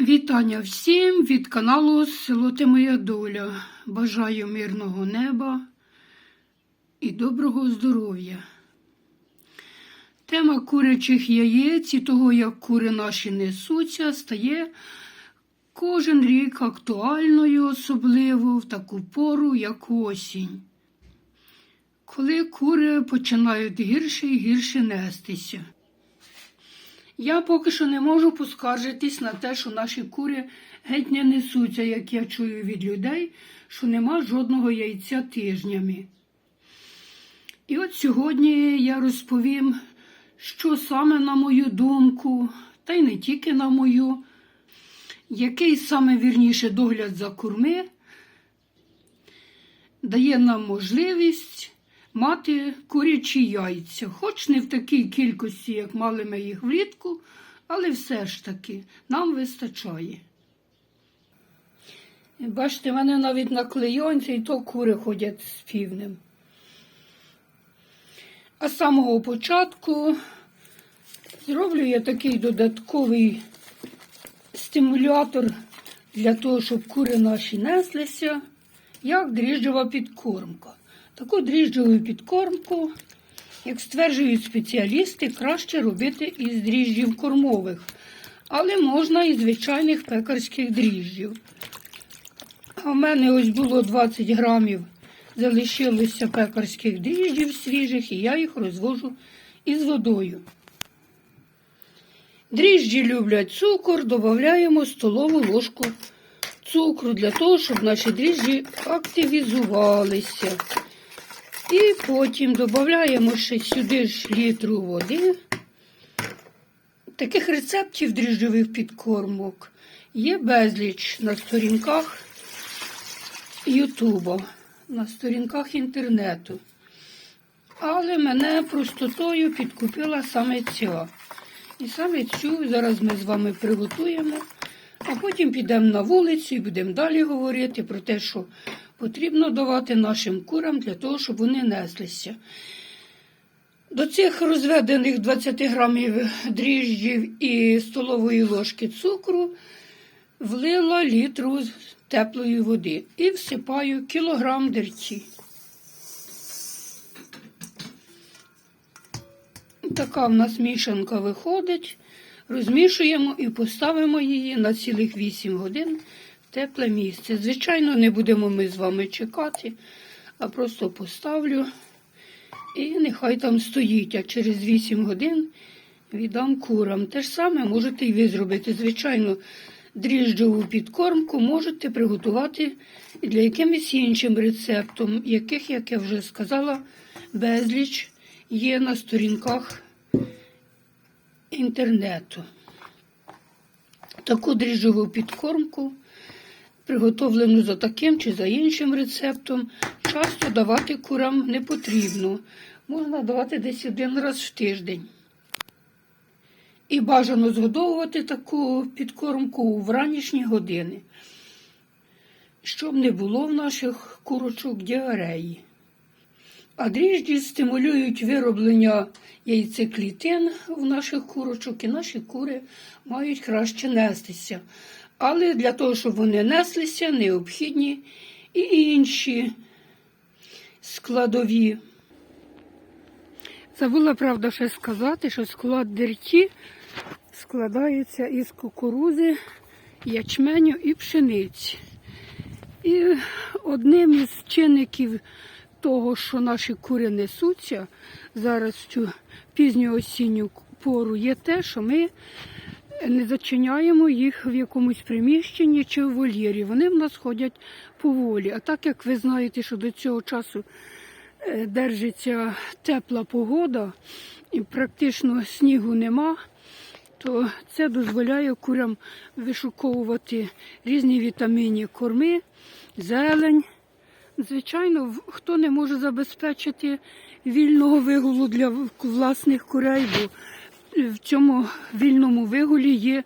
Вітання всім від каналу Село Ти Моя Доля. Бажаю мирного неба і доброго здоров'я. Тема курячих яєць і того, як кури наші несуться, стає кожен рік актуальною, особливо в таку пору, як осінь. Коли кури починають гірше і гірше нестися. Я поки що не можу поскаржитись на те, що наші кури геть не несуться, як я чую від людей, що нема жодного яйця тижнями. І от сьогодні я розповім, що саме на мою думку, та й не тільки на мою, який саме вірніше догляд за курми дає нам можливість мати курячі яйця, хоч не в такій кількості, як мали ми їх влітку, але все ж таки нам вистачає. Бачите, в мене навіть на клейонці і то кури ходять з півнем. А з самого початку зроблю я такий додатковий стимулятор для того, щоб кури наші неслися, як дріжджова підкормка. Таку дріжджову підкормку, як стверджують спеціалісти, краще робити із дріжджів кормових, але можна і звичайних пекарських дріжджів. А в мене ось було 20 грамів, залишилося пекарських дріжджів свіжих, і я їх розвожу із водою. Дріжджі люблять цукор, додаємо столову ложку цукру для того, щоб наші дріжджі активізувалися. І потім додаємо ще сюди ж літру води. Таких рецептів дріжджових підкормок є безліч на сторінках Ютуба, на сторінках інтернету. Але мене простотою підкупила саме ця. І саме цю зараз ми з вами приготуємо, а потім підемо на вулицю і будемо далі говорити про те, що потрібно давати нашим курам для того, щоб вони неслися. До цих розведених 20 грамів дріжджів і столової ложки цукру влила літру теплої води і всипаю кілограм дерті. Така в нас мішанка виходить. Розмішуємо і поставимо її на цілих 8 годин тепле місце. Звичайно, не будемо ми з вами чекати, а просто поставлю і нехай там стоїть, а через 8 годин віддам курам. Те ж саме можете і ви зробити. Звичайно, дріжджову підкормку можете приготувати і для якимось іншим рецептом, яких, як я вже сказала, безліч є на сторінках інтернету. Таку дріжджову підкормку, приготовлену за таким чи за іншим рецептом, часто давати курам не потрібно. Можна давати десь один раз в тиждень. І бажано згодовувати таку підкормку у вранішні години, щоб не було в наших курочок діареї. А дріжджі стимулюють вироблення яйцеклітин в наших курочок, і наші кури мають краще нестися. Але для того, щоб вони неслися, необхідні і інші складові. Забула, правда, ще сказати, що склад дерті складається із кукурузи, ячменю і пшениці. І одним із чинників того, що наші кури несуться зараз в цю пізню осінню пору, є те, що ми не зачиняємо їх в якомусь приміщенні чи в вольєрі. Вони в нас ходять поволі. А так як ви знаєте, що до цього часу е, держиться тепла погода і практично снігу нема, то це дозволяє курям вишуковувати різні вітамінні корми, зелень. Звичайно, хто не може забезпечити вільного вигулу для власних курей, бо в цьому вільному вигулі є,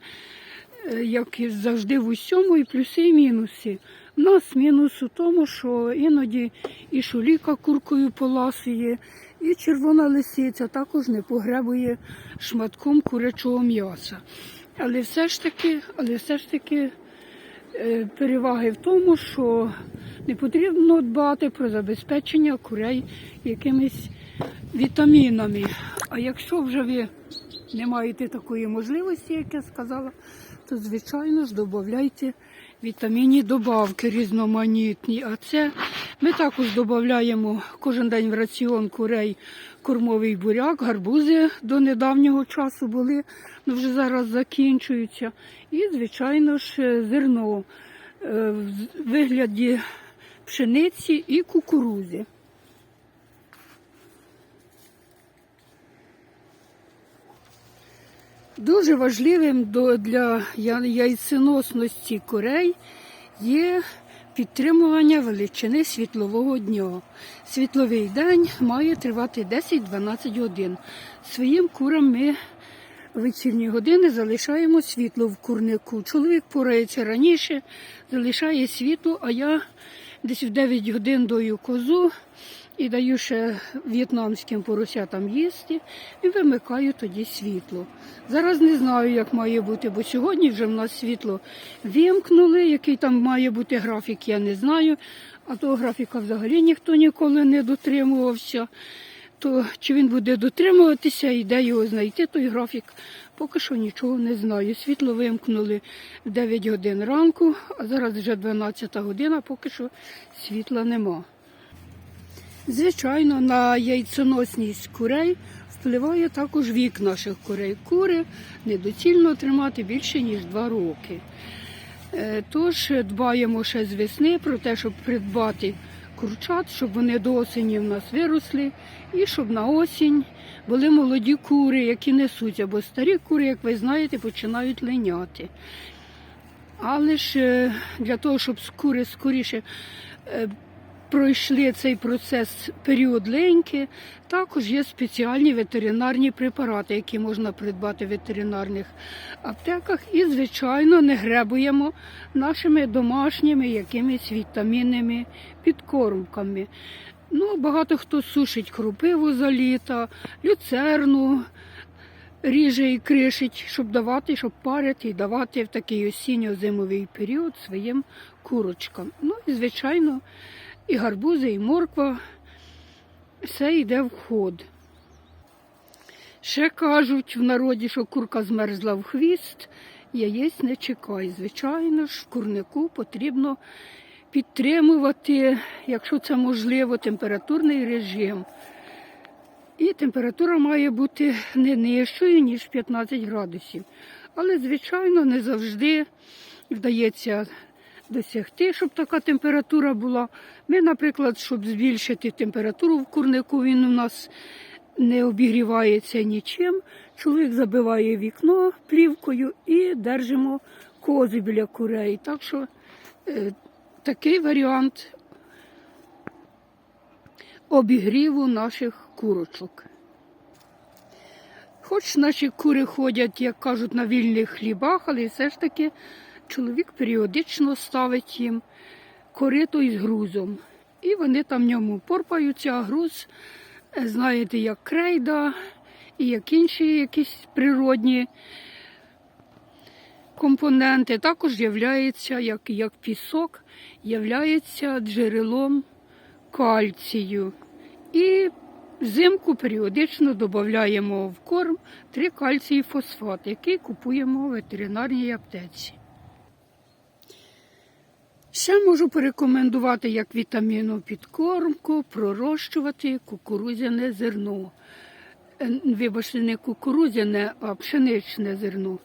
е, як і завжди в усьому, і плюси, і мінуси. У нас мінус у тому, що іноді і шуліка куркою поласує, і червона лисиця також не погребує шматком курячого м'яса. Але все ж таки, але все ж таки е, переваги в тому, що не потрібно дбати про забезпечення курей якимись вітамінами. А якщо вже ви не маєте такої можливості, як я сказала, то звичайно ж додавайте вітамінні добавки різноманітні. А це ми також додаємо кожен день в раціон курей кормовий буряк, гарбузи до недавнього часу були, але вже зараз закінчуються. І, звичайно ж, е, зерно е, в вигляді пшениці і кукурузи. Дуже важливим для яйценосності курей є підтримування величини світлового дня. Світловий день має тривати 10-12 годин. Своїм курам ми вечірні години залишаємо світло в курнику. Чоловік порається раніше, залишає світло, а я десь в 9 годин дою козу і даю ще в'єтнамським поросятам їсти і вимикаю тоді світло. Зараз не знаю, як має бути, бо сьогодні вже в нас світло вимкнули. Який там має бути графік, я не знаю. А того графіка взагалі ніхто ніколи не дотримувався. То чи він буде дотримуватися і де його знайти, той графік, поки що нічого не знаю. Світло вимкнули в 9 годин ранку, а зараз вже 12 година, поки що світла нема. Звичайно, на яйценосність курей впливає також вік наших курей. Кури недоцільно тримати більше, ніж 2 роки. Е, Тож дбаємо ще з весни про те, щоб придбати курчат, щоб вони до осені в нас виросли, і щоб на осінь були молоді кури, які несуться, бо старі кури, як ви знаєте, починають линяти. Але ж е, для того, щоб кури скоріше е, пройшли цей процес період леньки, також є спеціальні ветеринарні препарати, які можна придбати в ветеринарних аптеках. І, звичайно, не гребуємо нашими домашніми якимись вітамінними підкормками. Ну, багато хто сушить кропиву за літа, люцерну, ріже і кришить, щоб давати, щоб парити і давати в такий осінньо-зимовий період своїм курочкам. Ну і, звичайно, і гарбузи, і морква, все йде в ход. Ще кажуть в народі, що курка змерзла в хвіст, яєць не чекай. Звичайно ж, курнику потрібно підтримувати, якщо це можливо, температурний режим. І температура має бути не нижчою, ніж 15 градусів. Але, звичайно, не завжди вдається досягти, щоб така температура була. Ми, наприклад, щоб збільшити температуру в курнику, він у нас не обігрівається нічим. Чоловік забиває вікно плівкою і держимо кози біля курей. Так що е, такий варіант обігріву наших курочок. Хоч наші кури ходять, як кажуть, на вільних хлібах, але все ж таки чоловік періодично ставить їм корито із грузом. І вони там в ньому порпаються, а груз, е, знаєте, як крейда і як інші якісь природні компоненти, також являється, як, як пісок, являється джерелом кальцію. І взимку періодично додаємо в корм 3 кальцій фосфат, який купуємо в ветеринарній аптеці. Ще можу порекомендувати як вітамінну підкормку, пророщувати кукурудзяне зерно. Е, Вибачте, не кукурудзяне, а пшеничне зерно.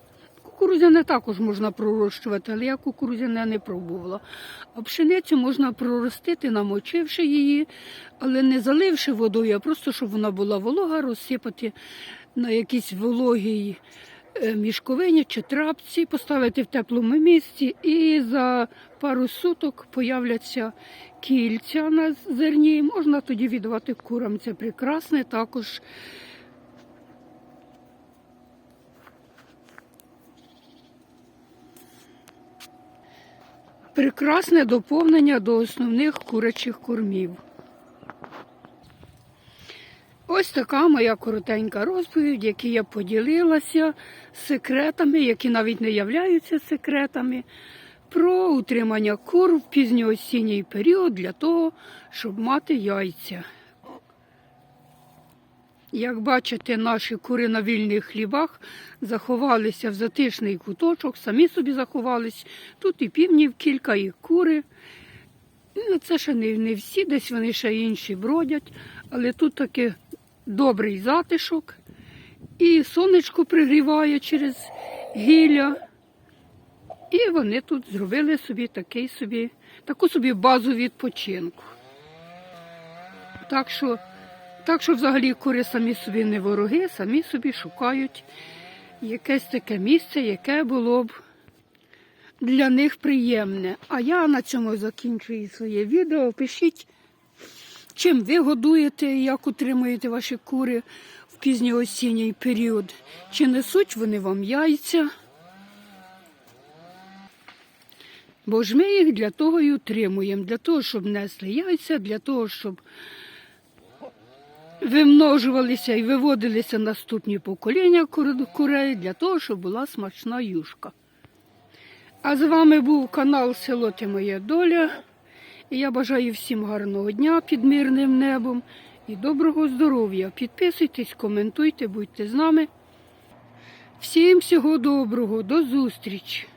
Кукурудзяне також можна пророщувати, але я кукурудзяне не пробувала. А пшеницю можна проростити, намочивши її, але не заливши водою, а просто щоб вона була волога, розсипати на якійсь вологій мішковині чи трапці, поставити в теплому місці, і за пару суток появляться кільця на зерні. Можна тоді віддавати курам. Це прекрасне також. Прекрасне доповнення до основних курячих кормів. Ось така моя коротенька розповідь, які я поділилася секретами, які навіть не являються секретами, про утримання кур в пізньоосінній період для того, щоб мати яйця. Як бачите, наші кури на вільних хлібах заховалися в затишний куточок, самі собі заховались. Тут і півнів кілька, і кури. Ну, це ще не, всі, десь вони ще інші бродять, але тут таки добрий затишок. І сонечко пригріває через гілля. І вони тут зробили собі такий собі, таку собі базу відпочинку. Так що, так що взагалі кури самі собі не вороги, самі собі шукають якесь таке місце, яке було б для них приємне. А я на цьому закінчую своє відео. Пишіть, чим ви годуєте, як утримуєте ваші кури в пізньоосінній період. Чи несуть вони вам яйця? Бо ж ми їх для того і утримуємо, для того, щоб несли яйця, для того, щоб вимножувалися і виводилися наступні покоління кур- курей, для того, щоб була смачна юшка. А з вами був канал Село Ти Моя Доля. І я бажаю всім гарного дня під мирним небом і доброго здоров'я. Підписуйтесь, коментуйте, будьте з нами. Всім всього доброго, до зустрічі!